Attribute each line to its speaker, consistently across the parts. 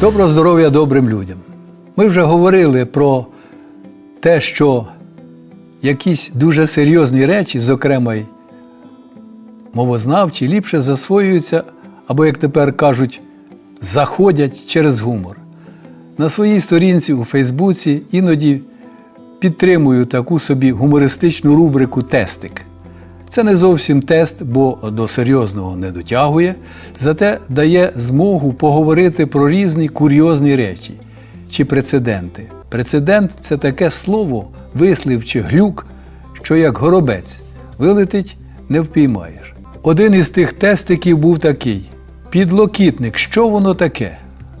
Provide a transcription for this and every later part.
Speaker 1: Доброго здоров'я добрим людям. Ми вже говорили про те, що якісь дуже серйозні речі, зокрема й мовознавчі, ліпше засвоюються, або, як тепер кажуть, заходять через гумор. На своїй сторінці у Фейсбуці іноді підтримую таку собі гумористичну рубрику Тестик. Це не зовсім тест, бо до серйозного не дотягує, зате дає змогу поговорити про різні курйозні речі чи прецеденти. Прецедент це таке слово, вислів чи глюк, що як горобець вилетить не впіймаєш. Один із тих тестиків був такий: підлокітник, що воно таке?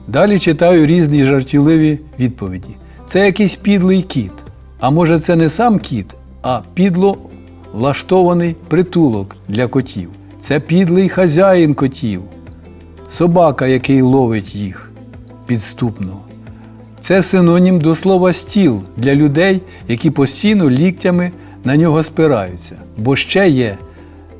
Speaker 1: Далі читаю різні жартівливі відповіді. Це якийсь підлий кіт. А може, це не сам кіт, а підло влаштований притулок для котів. Це підлий хазяїн котів, собака, який ловить їх підступно. Це синонім до слова стіл для людей, які постійно ліктями на нього спираються. Бо ще є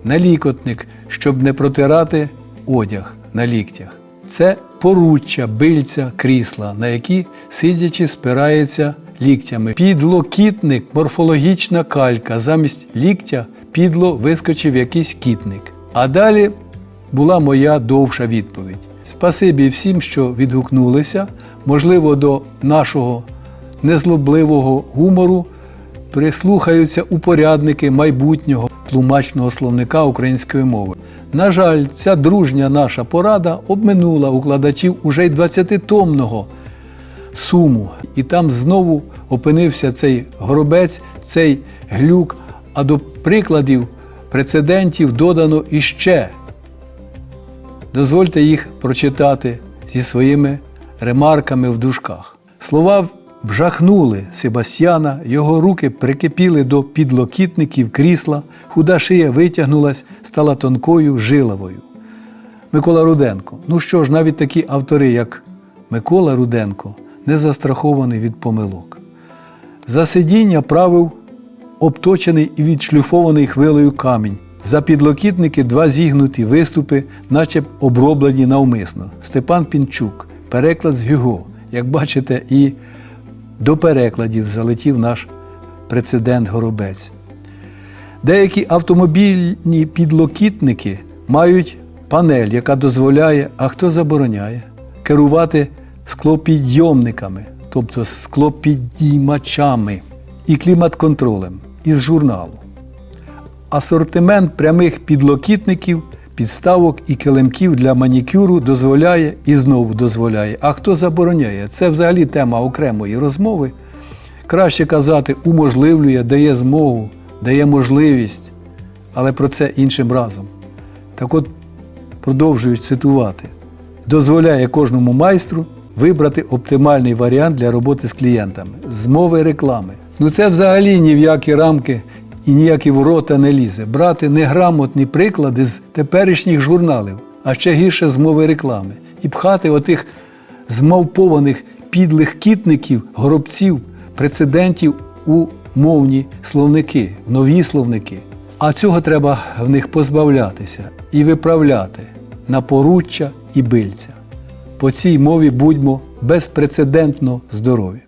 Speaker 1: налікотник, щоб не протирати одяг на ліктях. Це поруччя, бильця, крісла, на які сидячи спирається ліктями. Підлокітник морфологічна калька. Замість ліктя підло вискочив якийсь кітник. А далі була моя довша відповідь. Спасибі всім, що відгукнулися. Можливо, до нашого незлобливого гумору прислухаються упорядники майбутнього тлумачного словника української мови. На жаль, ця дружня наша порада обминула укладачів уже й 20-томного суму. І там знову опинився цей горобець, цей глюк, а до прикладів прецедентів додано іще. Дозвольте їх прочитати зі своїми ремарками в дужках. Слова вжахнули Себастьяна, його руки прикипіли до підлокітників крісла, худа шия витягнулась, стала тонкою жиловою. Микола Руденко. Ну що ж, навіть такі автори, як Микола Руденко, не застрахований від помилок. За сидіння правив обточений і відшлюфований хвилею камінь. За підлокітники два зігнуті виступи, наче оброблені навмисно. Степан Пінчук, переклад з Гюго. Як бачите, і до перекладів залетів наш прецедент Горобець. Деякі автомобільні підлокітники мають панель, яка дозволяє, а хто забороняє, керувати склопідйомниками, тобто склопідіймачами і клімат-контролем із журналу. Асортимент прямих підлокітників, підставок і килимків для манікюру дозволяє і знову дозволяє. А хто забороняє? Це взагалі тема окремої розмови. Краще казати, уможливлює, дає змогу, дає можливість, але про це іншим разом. Так от, продовжую цитувати, дозволяє кожному майстру вибрати оптимальний варіант для роботи з клієнтами, з мови реклами. Ну це взагалі ні в які рамки і ніякі ворота не лізе. Брати неграмотні приклади з теперішніх журналів, а ще гірше з мови реклами, і пхати отих змавпованих підлих кітників, горобців, прецедентів у мовні словники, в нові словники. А цього треба в них позбавлятися і виправляти на поруччя і бильця. По цій мові будьмо безпрецедентно здорові.